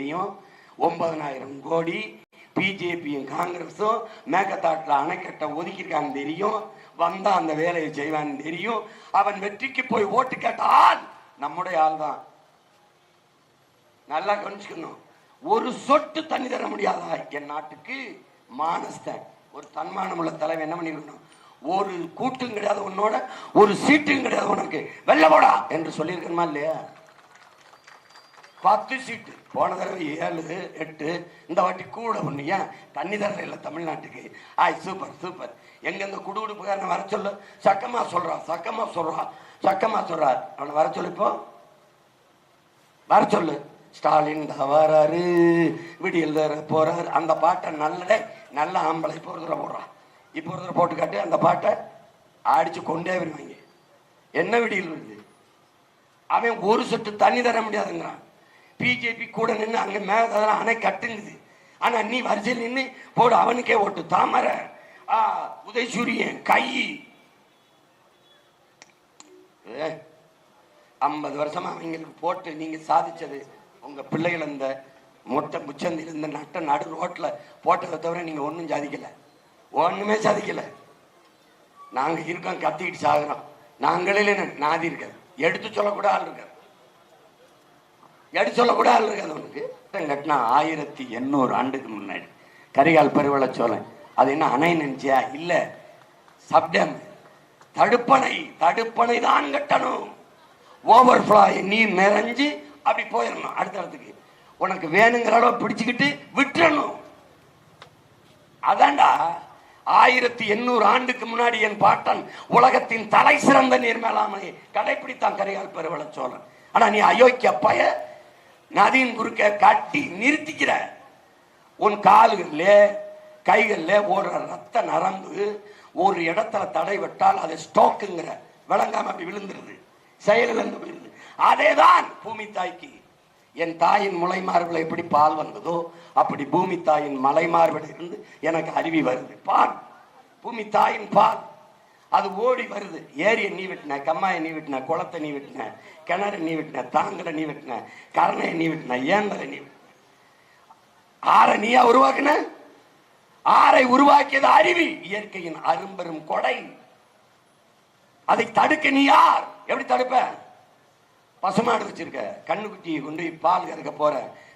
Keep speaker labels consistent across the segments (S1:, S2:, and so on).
S1: தெரியும் ஒன்பதனாயிரம் கோடி பிஜேபியும் காங்கிரஸும் மேக்கத்தாட்டில் அணைக்கட்டை ஒதுக்கியிருக்கான்னு தெரியும். வந்தா அந்த வேலையை செய்வான்னு தெரியும். அவன் வெற்றிக்கு போய் ஓட்டு கேட்டால் நம்முடைய ஆள் தான். நல்லா கவனிச்சுக்கணும். ஒரு சொட்டு தண்ணி தர முடியாதா? என் நாட்டுக்கு மானஸ்தன் ஒரு தன்மானம் உள்ள தலைவன் என்ன பண்ணிருக்கணும்? ஒரு கூட்டும் கிடையாது உன்னோட ஒரு சீட்டும் கிடையாது உனக்கு. வெள்ள போடா என்று சொல்லியிருக்கணுமா இல்லையா? பத்து சீட்டு. போன தடவை ஏழு எட்டு இந்த வாட்டி கூட ஒன்று ஏன்? தண்ணி தர இல்லை தமிழ்நாட்டுக்கு. ஆய் சூப்பர் சூப்பர். எங்கெந்த இந்த வர சொல்லு. சக்கமா சொல்றான் சக்கமா சொல்றான் சக்கமா சொல்றார் அவனை வர சொல்லு இப்போ. வர சொல்லு. ஸ்டாலின் தான் வராரு. விடியல் தர போறாரு. அந்த பாட்டை நல்லடே நல்ல ஆம்பளை இப்போ ஒரு தடவை போடுறான் இப்போ ஒரு தடவை போட்டு காட்டு அந்த பாட்டை அடிச்சு கொண்டே வருவாங்க. என்ன விடியல் வருது? அவன் ஒரு சொட்டு தண்ணி தர முடியாதுங்கிறான். பிஜேபி கூட நின்று அங்க அதெல்லாம் அணை கட்டுங்குது. ஆனா நீ வரிசையில் நின்று போடு அவனுக்கே ஓட்டு. தாமரை ஆ உதயசூரியன் கை. ஐம்பது வருஷமா அவங்களுக்கு போட்டு நீங்க சாதிச்சது. உங்க பிள்ளைகள் அந்த மொட்டை முச்சந்தில் இந்த நட்ட நடு ரோட்ல போட்டதை தவிர நீங்க ஒன்றும் சாதிக்கல. ஒண்ணுமே சாதிக்கல. நாங்க இருக்கோம் கத்திக்கிட்டு சாகுறோம். நாங்களே நாதி இருக்காது எடுத்து சொல்லக்கூட ஆள் இருக்காது எடுத்து சொல்லக்கூட ஆள் இருக்காது உனக்கு கட்டினா ஆயிரத்தி எண்ணூறு ஆண்டுக்கு முன்னாடி. கரிகால் பெருவள சோழன். அது என்ன அணை நினைச்சியா இல்ல. சப்டம் தடுப்பணை. தடுப்பணை தான் கட்டணும். ஓவர் நீர் நிறைஞ்சு அப்படி போயிடணும் அடுத்த இடத்துக்கு. உனக்கு வேணுங்கிற அளவு பிடிச்சுக்கிட்டு விட்டுறணும். அதான்டா. ஆயிரத்தி எண்ணூறு ஆண்டுக்கு முன்னாடி என் பாட்டன் உலகத்தின் தலை சிறந்த நீர் மேலாமையை கடைபிடித்தான் கரிகால் பெருவள சோழன். ஆனா நீ அயோக்கிய பய நதியின் குறுக்க கட்டி நிறுத்திக்கிற உன் கால்கள்ல கைகள்ல ஓடுற ரத்த நரம்பு ஒரு இடத்துல தடை விட்டால் அது ஸ்டோக்குங்கிற. விளங்காம அப்படி விழுந்துருது. செயலிழந்து போயிருது அதேதான் பூமி தாய்க்கு. என் தாயின் முளை மார்பில் எப்படி பால் வந்ததோ அப்படி பூமி தாயின் மலை மார்பில் இருந்து எனக்கு அருவி வருது. பால் பூமி தாயின் பால். அது ஓடி வருது. ஏரியை நீ வெட்டின கம்மாயை நீ வெட்டின குளத்தை நீ வெட்டின கிணறு நீ வெட்டின தாங்கலை நீ வெட்டின கரணையை நீ வெட்டின ஏந்தலை நீ ஆரை நீயா உருவாக்குன? ஆறை உருவாக்கியது அருவி. இயற்கையின் அரும்பெரும் கொடை. அதை தடுக்க நீ யார்? எப்படி தடுப்ப? பசுமாடு வச்சிருக்க கண்ணுக்குட்டியை கொண்டு போய் பால் கறக்க போற.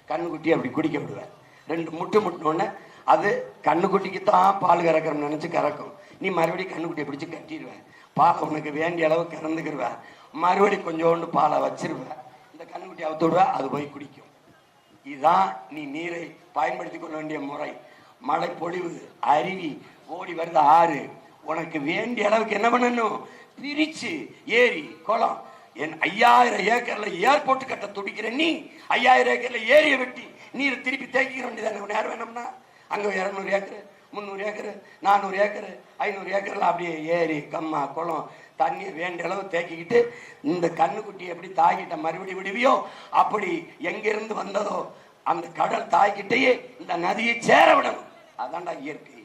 S1: கண்ணுக்குட்டியை அப்படி குடிக்க விடுவேன் ரெண்டு முட்டு முட்டினோடனே அது கண்ணுக்குட்டிக்கு தான் பால் கறக்கிறோம்னு நினைச்சு கறக்கும். நீ மறுபடியும் கண்ணுக்குட்டியை பிடிச்சி கட்டிடுவேன் பாலை உனக்கு வேண்டிய அளவு கறந்துக்கிடுவ மறுபடியும் கொஞ்சோண்டு பாலை வச்சிருவ. இந்த கண்ணுக்குட்டி அவுத்து அது போய் குடிக்கும். இதுதான் நீ நீரை பயன்படுத்தி கொள்ள வேண்டிய முறை. மழை பொழிவு அருவி ஓடி வருது ஆறு. உனக்கு வேண்டிய அளவுக்கு என்ன பண்ணணும்? பிரிச்சு ஏரி குளம். என் ஐயாயிரம் ஏக்கர்ல ஏர்போர்ட் கட்ட துடிக்கிற நீ ஐயாயிரம் ஏக்கர்ல ஏரியை வெட்டி நீர் திருப்பி தேக்கிக்க வேண்டியதானே நேரம் வேணும்னா. அங்க இரநூறு ஏக்கர். முந்நூறு ஏக்கரு நானூறு ஏக்கர் ஐநூறு ஏக்கரில் அப்படியே ஏரி கம்மா குளம் தண்ணி வேண்டிய அளவு தேக்கிக்கிட்டு இந்த கண்ணுக்குட்டி எப்படி தாய்கிட்ட மறுபடி விடுவியோ அப்படி எங்கிருந்து வந்ததோ அந்த கடல் தாய்கிட்டயே இந்த நதியை சேர விடணும். அதான்டா இயற்கை.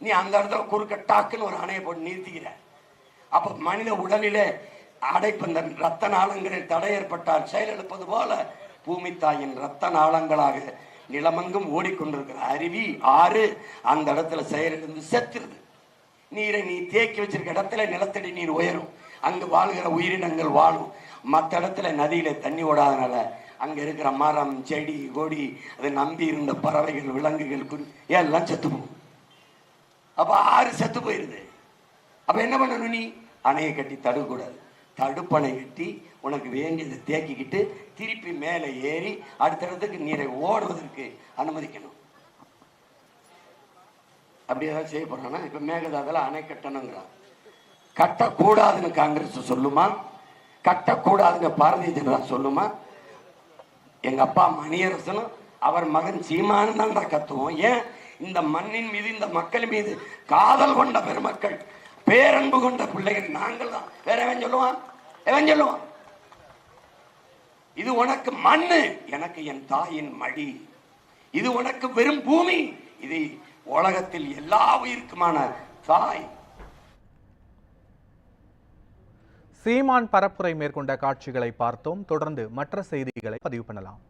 S1: நீ அந்த இடத்துல குறுக்க டாக்குன்னு ஒரு அணையை போட்டு நிறுத்திக்கிற. அப்ப மனித உடலிலே அடைப்பு இந்த ரத்த நாளங்களில் தடை ஏற்பட்டால் செயலிழப்பது போல பூமி தாயின் ரத்த நாளங்களாக நிலமங்கும் ஓடிக்கொண்டிருக்கிற அருவி ஆறு அந்த இடத்துல செயலிருந்து செத்துருது. நீரை நீ தேக்கி வச்சிருக்க இடத்துல நிலத்தடி நீர் உயரும். அங்கு வாழ்கிற உயிரினங்கள் வாழும். மற்ற இடத்துல நதியில தண்ணி ஓடாதனால அங்க இருக்கிற மரம் செடி கொடி அதை நம்பி இருந்த பறவைகள் விலங்குகள் குறி எல்லாம் செத்து போகும். அப்ப ஆறு செத்து போயிருது. அப்ப என்ன பண்ணணும் நீ? அணையை கட்டி தடுக்கூடாது தடுப்பணை கட்டி உனக்கு வேண்டியதை தேக்கிக்கிட்டு திருப்பி மேலே ஏறி அடுத்த இடத்துக்கு நீரை ஓடுவதற்கு அனுமதிக்கணும். அப்படி ஏதாவது செய்ய போறானா? இப்ப மேகதாதுல அணை கட்டணுங்கிறான். கட்டக்கூடாதுன்னு காங்கிரஸ் சொல்லுமா? கட்டக்கூடாதுன்னு பாரதிய ஜனதா சொல்லுமா? எங்க அப்பா மணியரசனும் அவர் மகன் சீமானும் தான் கத்துவோம். ஏன்? இந்த மண்ணின் மீது இந்த மக்கள் மீது காதல் கொண்ட பெருமக்கள் பேரன்பு கொண்ட பிள்ளைகள் நாங்கள் தான் வேற எவன் சொல்லுவான்? எவன் சொல்லுவான்? இது உனக்கு மண்ணு எனக்கு என் தாயின் மடி. இது உனக்கு வெறும் பூமி. இது உலகத்தில் எல்லா உயிருக்குமான தாய்.
S2: சீமான் பரப்புரை மேற்கொண்ட காட்சிகளை பார்த்தோம். தொடர்ந்து மற்ற செய்திகளை பதிவு பண்ணலாம்.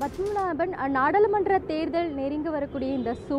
S3: பத்மநாபன் நாடாளுமன்ற தேர்தல் நெருங்கி வரக்கூடிய இந்த சூழ்